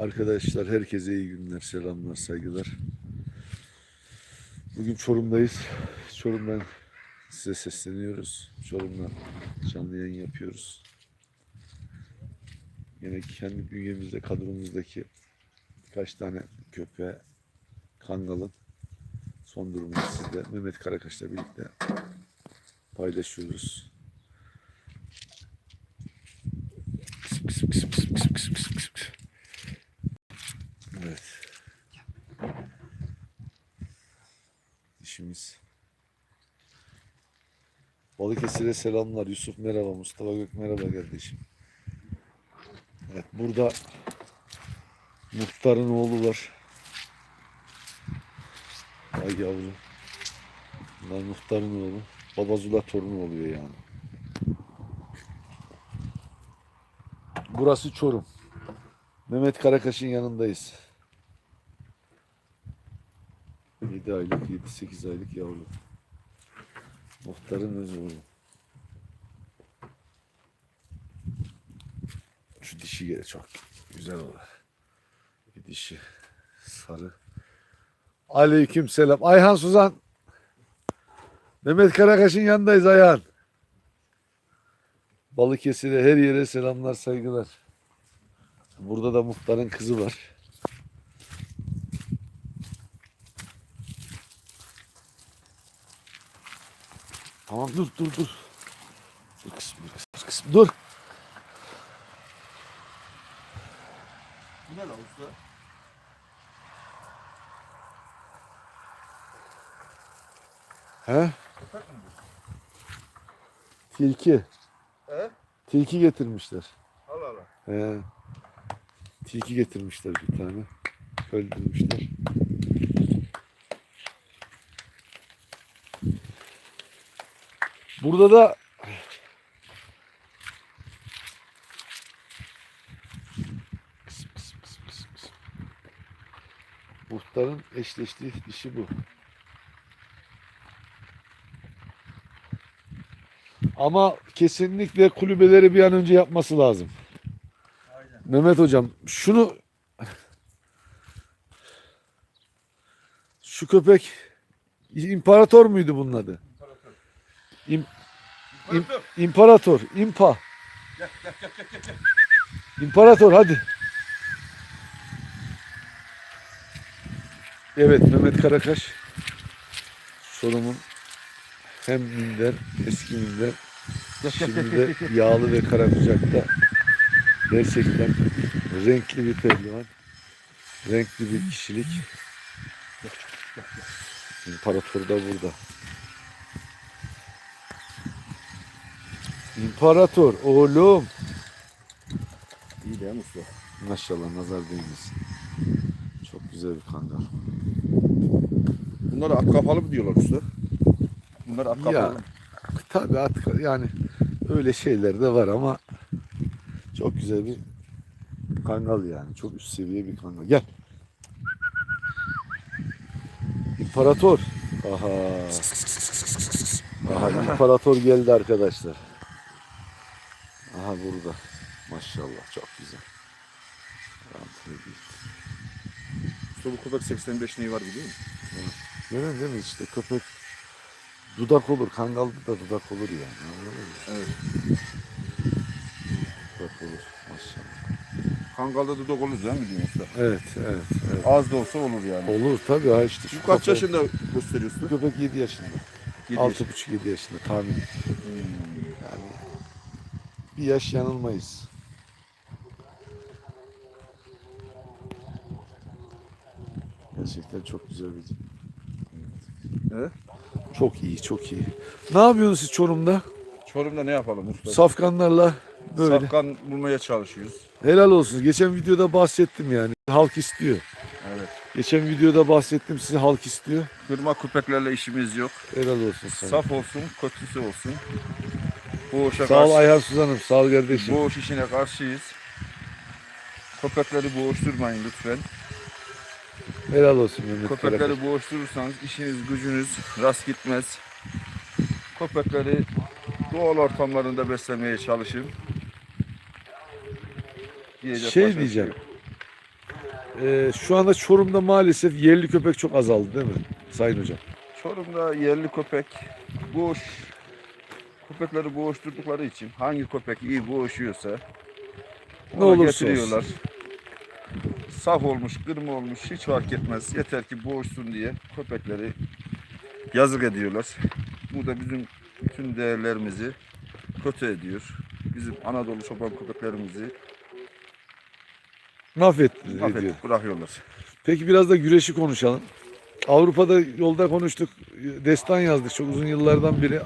Arkadaşlar herkese iyi günler, selamlar, saygılar. Bugün Çorum'dayız. Çorum'dan size sesleniyoruz. Çorum'dan canlı yayın yapıyoruz. Yine kendi bünyemizde, kadromuzdaki birkaç tane köpeğe, kangalın son durumunu sizle Mehmet Karakaş'la birlikte paylaşıyoruz. Kıs, kıs, kıs, kıs, kıs, kıs, kıs, kıs. Evet. İşimiz. Balıkesir'e selamlar. Yusuf merhaba. Mustafa Gök merhaba kardeşim. Evet burada muhtarın oğlu var. Ay yavrum. Bunlar muhtarın oğlu. Babazula torunu oluyor yani. Burası Çorum. Mehmet Karakaş'ın yanındayız. 7 aylık, 7-8 aylık yavru. Muhtarın öz oğlu. Şu dişi gene çok güzel olur. Bir dişi sarı. Aleyküm selam. Ayhan Suzan. Mehmet Karakaş'ın yanındayız Ayhan. Balıkesir'e her yere selamlar saygılar. Burada da muhtarın kızı var. Tamam dur dur dur. Dur kızım dur kızım, kızım dur. Bu ne lan usta? He? Köpek mi bu? Tilki. He? Tilki getirmişler. Allah Allah. He. Tilki getirmişler bir tane. Öldürmüşler. Burada da. Muhtarın eşleştiği dişi bu. Ama kesinlikle kulübeleri bir an önce yapması lazım. Aynen. Mehmet hocam şunu şu köpek imparator muydu bunun adı? İmparator. İm- İmparator. İmparator, impa. Gel gel gel gel gel. gel. İmparator hadi. Evet Mehmet Karakaş. Sorum'un hem minder, eski minder, şimdi de yağlı ve kara kucakta gerçekten renkli bir pehlivan. Renkli bir kişilik. İmparator da burada. İmparator oğlum. İyi mi usta? Maşallah nazar değmesin. Çok güzel bir kangal. Bunlara at kafalı mı diyorlar usta? Bunlar at kafalı. Ya mı? tabii at, yani öyle şeyler de var ama çok güzel bir kangal yani. Çok üst seviye bir kangal. Gel. İmparator. Aha. Aha imparator geldi arkadaşlar. Aha burada. Maşallah çok güzel. Rantlı bir- Usta bu köpek 85 neyi var biliyor musun? Görüyorsun değil mi işte köpek dudak olur. Kangalda da dudak olur yani. Anladın mı? Evet. Dudak olur. Maşallah. Kangalda dudak olur değil mi diyorsun usta? Evet, evet, evet. Az da olsa olur yani. Olur tabii ha işte. Şu Bu kaç köpek- yaşında gösteriyor Bu usta? köpek 7 yaşında. Yedi Altı yaş- buçuk 7 yaşında tahmin. Hmm. Yani bir yaş yanılmayız. Gerçekten çok güzel bir Evet. Çok iyi, çok iyi. Ne yapıyorsunuz siz Çorum'da? Çorum'da ne yapalım usta? Safkanlarla böyle. Safkan bulmaya çalışıyoruz. Helal olsun. Geçen videoda bahsettim yani. Halk istiyor. Evet. Geçen videoda bahsettim sizi halk istiyor. Kırma köpeklerle işimiz yok. Helal olsun sana. Saf olsun, kötüsü olsun. Boğuşa Sağ ol karşı, Ayhan Suzan'ım. Sağ ol kardeşim. boğuş işine karşıyız. Köpekleri boğuşturmayın lütfen. Helal olsun Mehmet. Köpekleri boğuşturursanız işiniz gücünüz rast gitmez. Köpekleri doğal ortamlarında beslemeye çalışın. Diyecek Şey başka bir diyeceğim. yok. e, şu anda Çorum'da maalesef yerli köpek çok azaldı değil mi Sayın Hocam? Çorum'da yerli köpek boğuş köpekleri boğuşturdukları için hangi köpek iyi boğuşuyorsa Ne olursa getiriyorlar. Saf olmuş, kırma olmuş hiç fark etmez. Yeter ki boğuşsun diye köpekleri yazık ediyorlar. Bu da bizim bütün değerlerimizi kötü ediyor. Bizim Anadolu çoban köpeklerimizi Mahvet mahvedip bırakıyorlar. Peki biraz da güreşi konuşalım. Avrupa'da yolda konuştuk. Destan yazdık çok uzun yıllardan beri.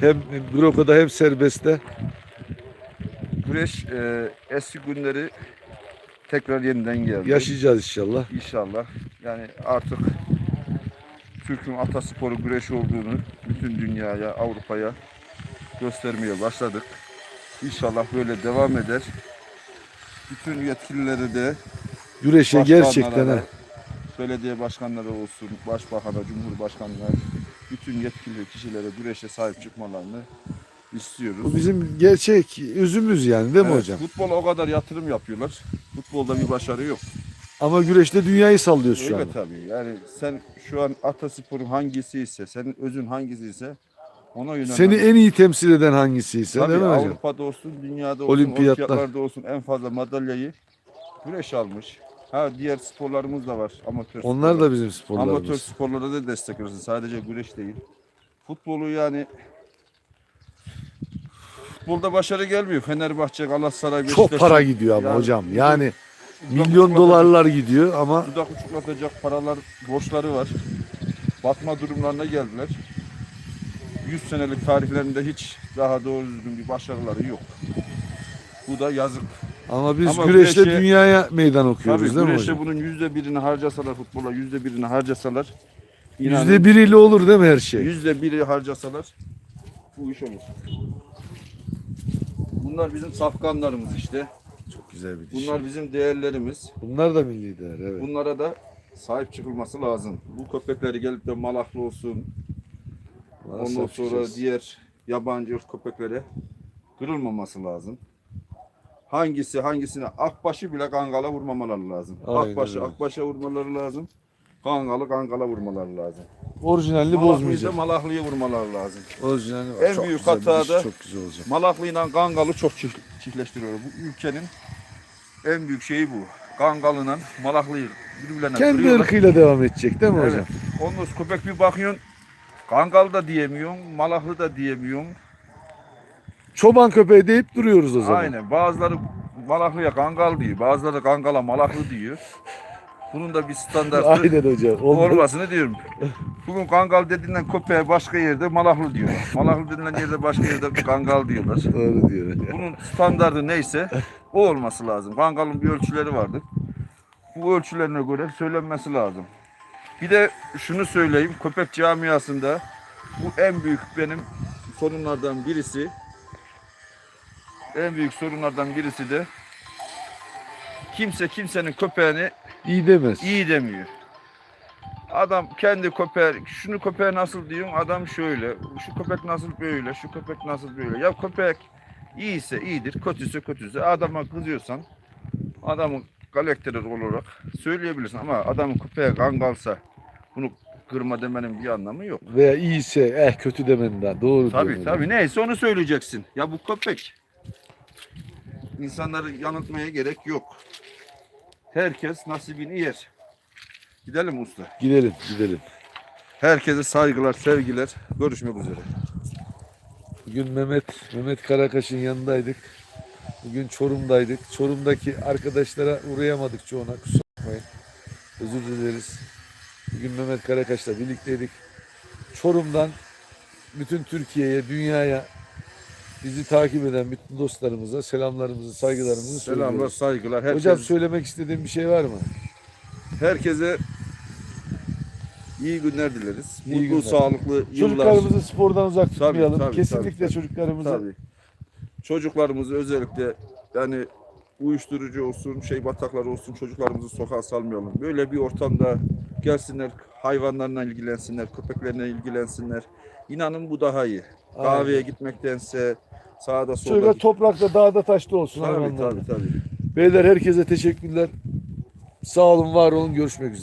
Hem Groka'da hem serbestte. Güreş e, eski günleri tekrar yeniden geldi. Yaşayacağız inşallah. İnşallah. Yani artık Türk'ün atasporu güreş olduğunu bütün dünyaya, Avrupa'ya göstermeye başladık. İnşallah böyle devam eder. Bütün yetkilileri de Güreşe gerçekten ha. belediye başkanları olsun, başbakana, cumhurbaşkanına, bütün yetkili kişilere güreşe sahip çıkmalarını istiyoruz. Bu bizim gerçek üzümüz yani değil mi Evet, hocam? Futbola o kadar yatırım yapıyorlar. Futbolda bir başarı yok. Ama güreşte dünyayı sallıyoruz şu Öyle anda. tabii. Yani sen şu an atasporun hangisi ise, senin özün hangisi ise ona yönelen. Seni en iyi temsil eden hangisi ise değil mi hocam? Avrupa'da olsun, dünyada olsun, Olimpiyatlar. olimpiyatlarda olsun en fazla madalyayı güreş almış. Ha diğer sporlarımız da var. Amatör Onlar sporlar. da bizim Amatör sporlarımız. sporlara da destek veriyorsun. Sadece güreş değil. Futbolu yani futbolda başarı gelmiyor. Fenerbahçe, Galatasaray, Çok Beşiktaş- para gidiyor ama Yani hocam. Yani milyon dolarlar gidiyor ama Dudak uçuklatacak paralar, borçları var. Batma durumlarına geldiler. 100 senelik tarihlerinde hiç daha doğru düzgün bir başarıları yok. Bu da yazık. Ama biz Ama güreşte güreşe- dünyaya meydan okuyoruz Tabii değil mi güreşte hocam? bunun yüzde birini harcasalar futbola, yüzde birini harcasalar inanın Yüzde biriyle olur değil mi her şey? yüzde biri harcasalar bu iş olur. Bunlar bizim safkanlarımız işte. Çok güzel bir diş. Bunlar bizim değerlerimiz. Bunlar da milli değer evet. Bunlara da sahip çıkılması lazım. Bu köpekleri gelip de malaklı olsun, Ondan sonra diğer yabancı köpeklere kırılmaması lazım. Hangisi hangisine akbaşı bile kangala vurmamaları lazım. Aynen akbaşı öyle. akbaşa vurmaları lazım. Kangalı kangala vurmaları lazım. Orijinalini Malaklıyı bozmayacak. malaklıya vurmaları lazım. Orijinalini En çok büyük güzel bir hata da- çok güzel olacak. Malaklıyla kangalı çok çift- çiftleştiriyor. Bu ülkenin en büyük şeyi bu. Kangalıyla malaklıyı birbirlerine Kendi kırıyorlar. ırkıyla devam edecek değil mi Evet. hocam? Sonra köpek bir bakıyorsun kangal da diyemiyorsun, malaklı da diyemiyorsun. Çoban köpeği deyip duruyoruz o zaman. Aynen. Bazıları malaklıya kangal diyor. Bazıları kangala malaklı diyor. Bunun da bir standartı Aynen hocam. Olmasını diyorum. Bugün kangal dediğinden köpeğe başka yerde malaklı diyorlar. Malaklı denilen yerde başka yerde kangal diyorlar. Doğru diyor. Bunun standartı neyse o olması lazım. Kangalın bir ölçüleri vardır. Bu ölçülerine göre söylenmesi lazım. Bir de şunu söyleyeyim. Köpek camiasında bu en büyük benim sorunlardan birisi. En büyük sorunlardan birisi de kimse kimsenin köpeğini İyi demez. iyi demiyor. Adam kendi köpeği, şunu köpeğe nasıl diyorsun, adam şöyle, şu köpek nasıl böyle, şu köpek nasıl böyle. Ya köpek iyiyse iyidir, kötüyse kötüyse. Adama kızıyorsan, adamın karakter olarak söyleyebilirsin ama adamın köpeğe kangalsa bunu kırma demenin bir anlamı yok. Veya iyiyse eh kötü demen daha. Doğru Tabii diyor hocam. tabii neyse onu söyleyeceksin. Ya bu köpek. İnsanları yanıltmaya gerek yok. Herkes nasibini yer. Gidelim usta. Gidelim gidelim. Herkese saygılar, sevgiler. Görüşmek üzere. Bugün Mehmet Mehmet Karakaş'ın yanındaydık. Bugün Çorum'daydık. Çorum'daki arkadaşlara uğrayamadık çoğuna. Kusura bakmayın. Özür dileriz. Bugün Mehmet Karakaş'la birlikteydik. Çorum'dan bütün Türkiye'ye, dünyaya bizi takip eden bütün dostlarımıza selamlarımızı, saygılarımızı Selamlar, söylüyoruz. saygılar. Herkes, Hocam söylemek istediğin bir şey var mı? herkese iyi günler dileriz. İyi Mutlu, günler. sağlıklı yıllar. Çocuklarımızı spordan uzak tutmayalım. tabii, Kesinlikle tabii, çocuklarımızı Tabii. Çocuklarımızı özellikle yani uyuşturucu olsun, şey batakları olsun çocuklarımızı sokağa salmayalım. Böyle bir ortamda gelsinler, hayvanlarla ilgilensinler, köpeklerine ilgilensinler. İnanın bu daha iyi. Aynen. Kahveye gitmektense sağda solda. Şöyle toprakta, dağda, taşta olsun Tabii hayvanlar. tabii tabii. Beyler herkese teşekkürler. Sağ olun, var olun. Görüşmek üzere.